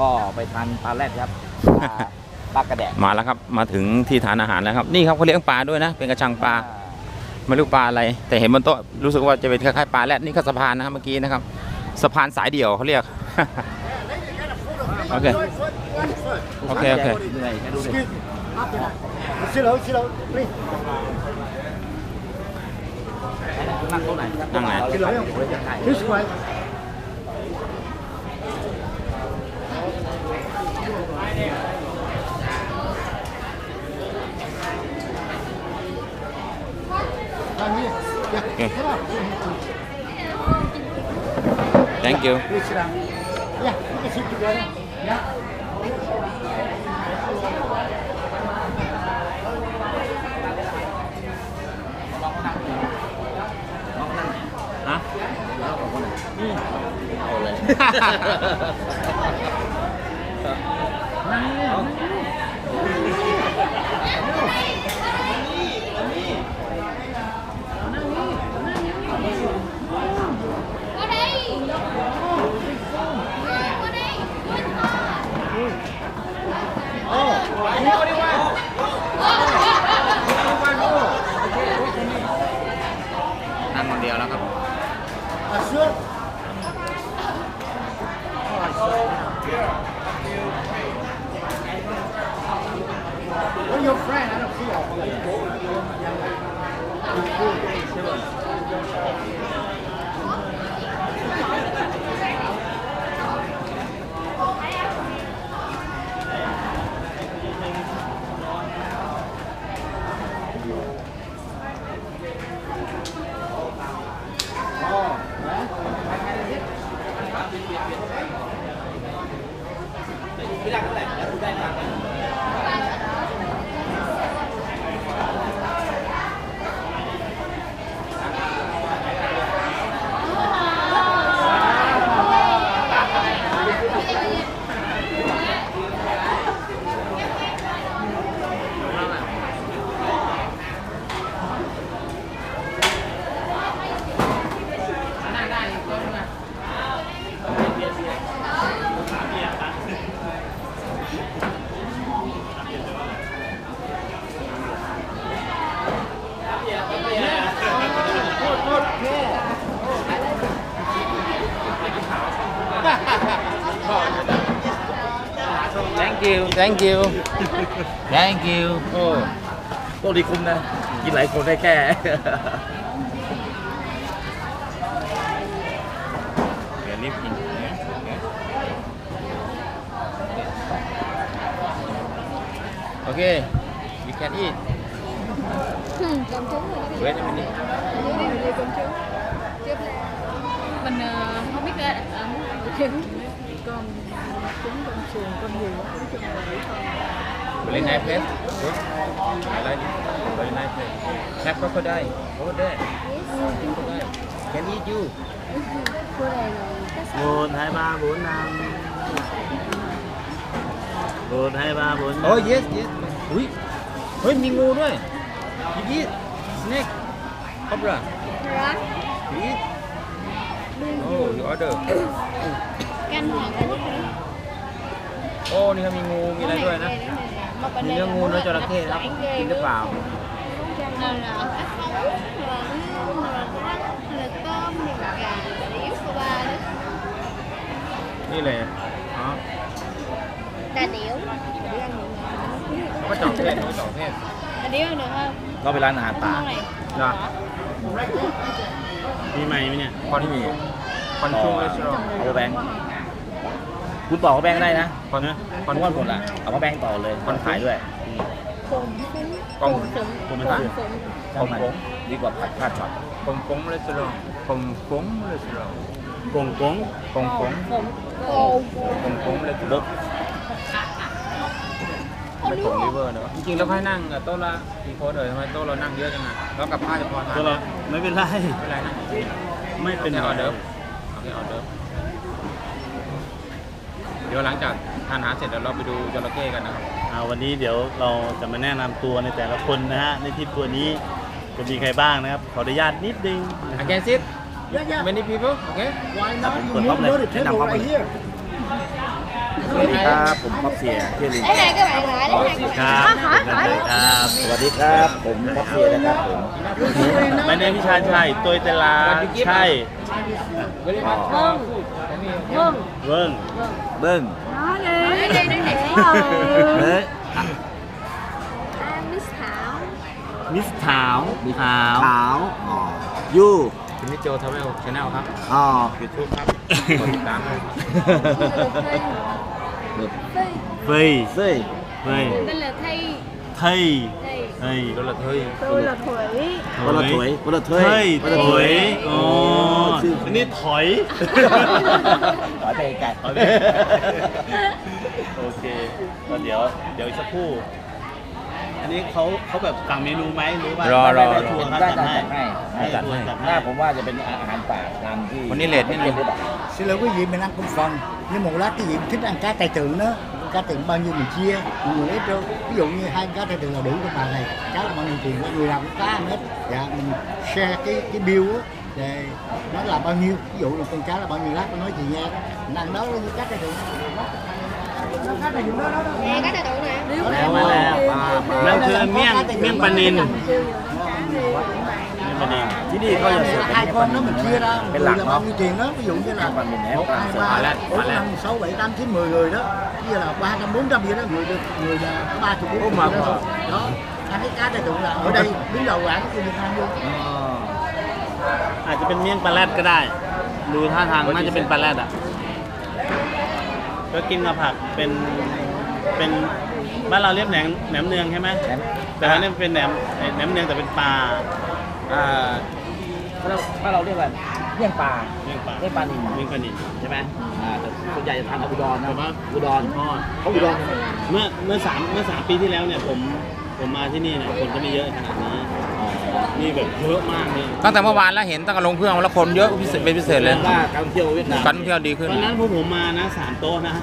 ก็ไปทานปลาแรดครับปลาปลากระแดะมาแล้วครับ มาถึงที่ทานอาหารแล้วครับ นี่ครับเขาเลี้ยงปลาด้วยนะ เป็นกระชังปลา ไม่รู้ปลาอะไร แต่เห็นบนโต๊ะรู้สึกว่าจะเป็นคล้ายๆปลาแรดนี่ก็สะพานนะครับเมื่อกี้นะครับ สะพานสายเดี่ยวเขาเรียก โอเค โอเค โอเคดูหน่อยให้ดูดิ Sit down, sit down, please. นั่งโต๊ะไหนนั่งไหนที่เราเดี๋ยวจะถ่าย This way. Come here. Yeah. Okay. Come on. thank you Please sit down. Yeah, you can sit together. Yeah. ฮะ เอาเลยโอ้ยนี่ก็ดีว่า นั่งคนเดียวแล้วครับใช่ไหม thank you thank you thank you โอ้โต๊ะดีคุ้มนะ กินหลายคนได้แค่ เดี๋ยวรีบกินโอเค you can eat Cơm trứng rồi wait a minute Dưới đây là cơm trứng Tiếp là Mình ờ, không biết ra ờ, trứng Còn trứng, con sườn, con nhiều Trứng trứng là bảy con very nice place good I like it very nice place have crocodile over there crocodile can eat you Cô này là các xã một hai ba bốn năm một hai ba bốn năm oh yes yes อุ้ยเฮ้ยมีงูด้วย you eat snake cobra Rắn you eat oh you order Canh hả canh hả โอ้นี่เขามีงูมีอะไรด้วยนะ มีเนื้องูเนื้อจระเข้นะครับกินหรือเปล่า Nào là cá sống, nào là ngưu, nào là rắn, nào là tôm, nào là gà, là yếu của ba đó นี่เลยอ๋อ Đà điểu Điểu ăn được เขาก็เจาะเพศเขาก็เจาะเพศ Đà điểu ăn được không? ก็เป็นร้านอาหารป่า Con này นะมีใหม่ไหมเนี่ย คอนที่มีคอนชุ่มเลยใช่ไหมเอาแบง ค์คุณต่อเขาแบงค์ได้นะคอนคคอนนว่าหมดละเอามาแบงค์ต่อเลยคนขายด้วย Phùng phúng กอง Phùng phúng ผมไม่ Phùng ทาน phúng ใช่ไหมดีกว่าผัดพลาดช็อตคงคงเลยใช่ไหมคงคงเลยใช่ไหมกงกงคงคง Phùng Cô คงคงเลยใช่ไหมบุ๊กไม่คงริเวอร์เนอะจริงๆแล้วให้นั่งโต๊ะละกี่คนเลยทำไมโต๊ะเรานั่งเยอะจังอะแล้วกับผ้าจะพอทานตัวเราไม่เป็นไรไม่เป็นไรนะไม่เป็นแค่ไรออเดิร์ฟโอเคออเดิร์ฟ เดี๋ยวหลังจากทานอาหารเสร็จเดี๋ยวเราไปดูจระเข้กันนะครับ อ่าวันนี้เดี๋ยวเราจะมาแนะนำตัวในแต่ละคนนะฮะในทริปตัวร์นี้จะมีใครบ้างนะครับ ขออนุญาตนิดนึงนะค I รับ can sit Yeah, yeah. many people okay Why not? You Put move up to the like- table right here. วัสดีครับผมป๊อปเสียชื่อลิง Đấy hai các bạn lại, đấy hai các ค bạn. รับ Hỏi, hỏi, ค hỏi. รับ สวัสดีครับ ผมป๊อปเสียนะครับผมไม่ได้พี่ชายชัยตัวเตลาใช่ Vâng, vâng. เวิ้งเบิ้ง Nói đi. Nói đi, nói đi. เฮ้ย À, Miss Thảo. มิสขาวขาวขาวอ๋อยู คุณนิโจทำให้ชาแนลครับอ๋อ ยูทูบครับกดติดตามเลยเฟยเซ่ยเฟย Tên là Thi. ไทย Thi. ไทยโดนละเฮ้ย Tôi là Thủy. คนละถวยคนละถวยเฮ้ยคนถละถอวยยอ๋อชื่ออันนี้ถอยถอยไปไกลโอเคโอเคก็เดี๋ยวเดี๋ยวอีกสักครู่ อันนี้เขาเขาแบบสั่งเมนูไหมหรือว่ารอรอได้ทัวร์ครับได้จัดจัดให้ให้จัดให้ทัวร์หน้าผมว่าจะเป็นอาหารป่าตามที่วันนี้เลทนิดนึง Xin lỗi quý vị mình ăn cũng phần Nhưng một lát quý vị thích ăn cá tài tượng đó Cá tượng bao nhiêu mình chia Mọi người ít đâu. Ví dụ như hai cá tượng là đủ cho bà này Cá là bao nhiêu tiền Người nào cũng cá ăn hết. Dạ mình share cái cái bill á Để nó là bao nhiêu Ví dụ là con cá là bao nhiêu lát tôi nói chị nghe đó Mình ăn đó là cá tài tượng Cá tài tượng đó đó Nè, cái tài tụ nè. แล้วมาแล้วนั่นคือเมี่ยงเมี่ยงปลานิน Cá đi. เมี่ยงปลานินที่นี่เขาจะเสิร์ฟ hai con đó mình chia ra Cái người lạc là nó. bao nhiêu tiền đó ví dụ như là Còn mình ép một ra hai sợ. ba Mà lên, bốn mà lên. năm sáu bảy tám chín mười người đó bây giờ là ba trăm bốn trăm gì đó người được người là có ba chục bốn Ôi, mà chục đó. mà. đó ăn cái cá này tụng là ở đây đứng đầu quán của Việt Nam luôn อ๋ออาจจะเป็นเมี่ยงปลาแรดก็ได้ ดูท่าทางน่าจะเป็นปลาแรดอะ ก็กินกับผักเป็นเป็นบ้านเราเรียกแหนมแหนมเนืองใช่ไหมแหนมแต่อันนี้เป็นแหนมแหนมเนืองแต่เป็นปลา อ่าถ้าเราถ้าเราเรียกว่าเมี่ยงปลาเมี่ยงปลาเมี่ยงปลานิลเมี่ยงปลานิลใช่ไหมอ่าแต่ส่วนใหญ่จะทานอุดรนะแต่ว่าอุดรทอดเขาอุดรเมื่อเมื่อสามเมื่อสามปีที่แล้วเนี่ยผมผมมาที่นี่เนี่ยคนก็ไม่เยอะขนาดนี้อ๋อนี่แบบเยอะมากเลยตั้งแต่เมื่อวานแล้วเห็นตั้งแต่ลงเครื่องแล้วคนเยอะพิเศษเป็นพิเศษเลยว่าการท่องเที่ยวเวียดนามการท่องเที่ยวดีขึ้นตอนนั้นพวกผมมานะสามโต๊ะนะ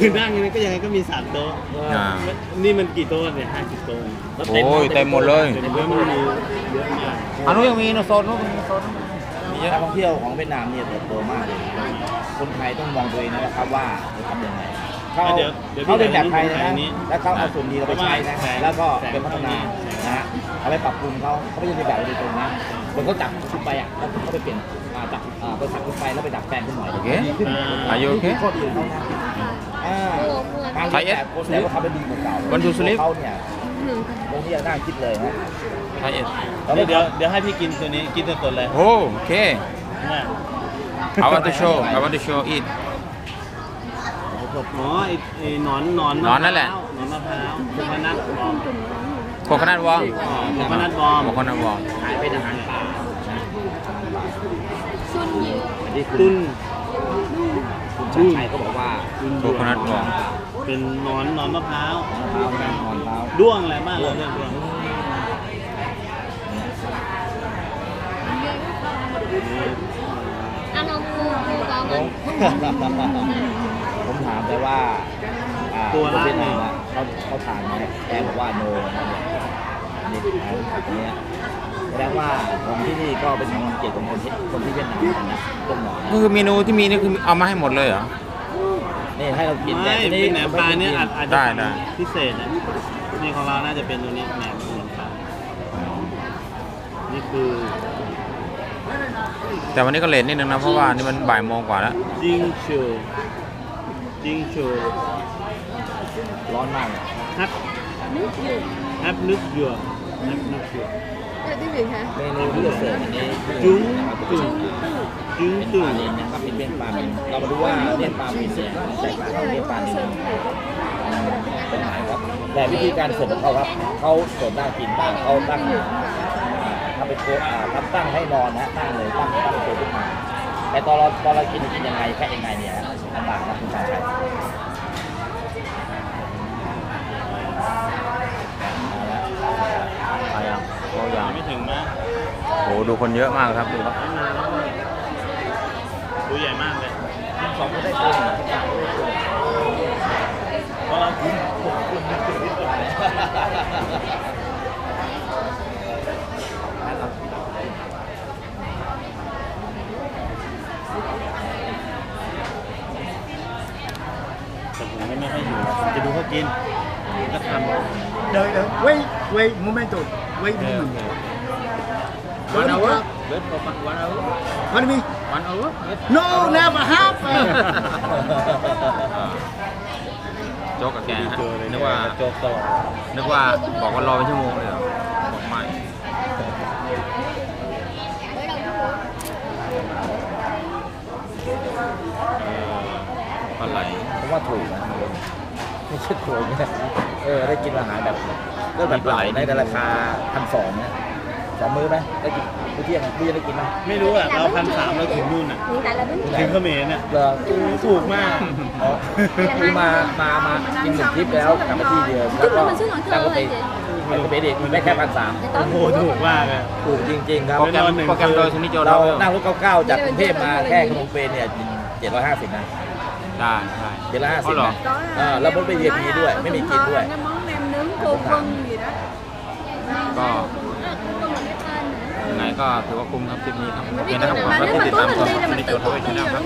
คือนั่งยังไงก็ยังไงก็มีสามโต๊ะอ่า นี่มันกี่โต๊ะเนี่ยห้าสิบโต๊ะแล้วโอ้ยเต็มหมดเลยเต็มเยอะมันมีเยอะมากอันนู้นยังมีนะโซนนู้นมีโซนนู้นมีเยอะการท่องเที่ยวของเวียดนามเนี่ยเติบโตมากเลย คนไทยต้องมองตัวเองนะครับว่าจะทำยังไงเขาเดี๋ยวเดี๋ยวเขาเป็นแบบไทยพี่นะถ่ายนี้แล้วเขาเอาส่วนดีเราไปใช้นะแสงแล้วก็แสงเป็นพัฒนานะฮะเอาไปปรับปรุงเขาเขาไม่ใช่แบบโดยตรงนะเหมือนเขาจับขึ้นไปอะแล้วเขาไปเปลี่ยนอ่าจับอ่าบริษัทขึ้นไปแล้วไปดัดแปลงขึ้นหน่อยโอเคดีขึ้น Are you okay? ข้อดีของเขานะ ไทยเอสแบบคนแต่ว่าเขาเป็นดีกว่าเก่าวันทูสลิปเขาเนี่ยตรงนี้น่าคิดเลยนะไทยเอ็ดเดี๋ยวเดี๋ยวเดี๋ยวให้พี่กินตัวนี้กินสดๆเลยโอ้โอเคเนี่ย I want to show I want to show it อ๋อไอ้ไอ้หนอนหนอนหนอนนั่นแหละหนอนมะพร้าวโคคนัทบอมโคคนัทวอลโคคนัทบอมโคคนัทวอลขายเป็นอาหารป่านะ Xuân nhiều. อันนี้คุณตุ้นคุณชาติชัยเขาบอกว่าโคคนัทวอล เป็นหนอนหนอนมะพร้าวมะพร้าวนะมะพร้าวด้วงอะไรบ้างเราเรียกด้วง Ăn không mua, mua con ผม anh. ผมถามไปว่าอ่าคนเวียดนามอะเขาเขาทานไหมแกบอกว่าโนนะนี่อาหารเนี้ยแสดงว่าคนที่นี่ก็เป็นความเกียรติของคนที่คนที่เวียดนามเหมือนกันนะต้นหนอนก็คือเมนูที่มีนี่คือเอามาให้หมดเลยเหรอ นี่ให้เรากินไม่แต่เป็นแหนมปลาเนี่ยอาจอาจจะได้ได้ พิเศษนะนี่ของเราน่าจะเป็นตัวนี้แหนมแหนมปลานี่คือแต่วันนี้ก็เลทนิดนึงนะ เพราะว่านี่มันบ่ายโมงกว่าแล้ว จิงโชจิงโชร้อนมากเลยฮับฮับนึกหยวกฮับนึกหยว ก Cái tiếng Việt hả? เมนูที่จะเสิร์ฟวันนี้จุ้งนะครับจุ้งจุ้งจุ้ปลางนิลนะครับเป็นเมี่ยงปลานิลเรามาดูว่าเมี่ยงปลานิลเนี่ยแตกต่างจากเมี่ยงปลานิลเป็นไหนครับแต่วิธีการเสิร์ฟของเขาครับเขาเสิร์ฟน่ากินมากเขาตั้งอ่าทำเป็นโต๊ะอ่าทำตั้งให้นอนนะตั้งเลยตั้งตั้งโต๊ะขึ้นมาแต่ตอนเราตอนเรากินกินยังไงแค่ยังไงเนี่ยลำบากนะคุณชาชัยเอาละ ไปอะโอ้ยัง ไม่ถึงนะ โอ้ดูคนเยอะมากครับดูครับตัวใหญ่มากเลยทั้งสองคนได้ตัวหนึ่งเพราะเรากินแต่ผมก็ไม่ค่อยอยู่ผมจะดูเขากินก็ทำ Đợi, đợi, wait, wait, momento, wait a เออ moment. วันเอา Sorry, เวทวันเอา What do you mean? วันเอา No, never happen. อ่าโจ๊กกับแกฮะเจอเลยนึกว่าโจกตลอดนึกว่าบอกว่ารอเป็นชั่วโมงเลยเหรอบอกไม่ปลาไหลผมว่าถูกนะไม่ใช่ถูกเนี่ยเออได้กินอาหารแบบเรื่องแบบไหลในราคาพันสองนะ สองมื้อไหมได้กินมื้อเที่ยงพี่จะได้กินไหมไม่รู้อะเราพันสามเราถึงนู่นอะ hiện tại là đến ถึงเขมรเนี่ยเหรอถูกมาก อ๋อคือมามามากินหนึ่งทริปแล้วกลับมาที่เดิมแล้วก็ตั้งก็ไปไปก็ไปเด็กมันได้แค่พันสามโอ้โหถูกมากเลย ถูกจริง ๆ ครับโปรแกรมไปนอนหนึ่งโปรแกรมโดยซุนิโจเราเรานั่งรถเก้าๆจากกรุงเทพมาแค่ขนมเปญเนี่ยเจ็ดร้อยห้าสิบนะได้ใช่เจ็ดร้อยห้าอ๋สิอบเหรอนะเออแล้วรถไม่ VIP ด้วยไม่มีกินด้วย cái món nem nướng cô vân gì đó ก็ Đó, cũng có một cái tên nữa. ยังไง ก็ถือว่าคุ้มครับคลิปนี้ครับโอเคนะครับผมแล้วก็ติดตามตัวซุนิโจทวีชแนลครับ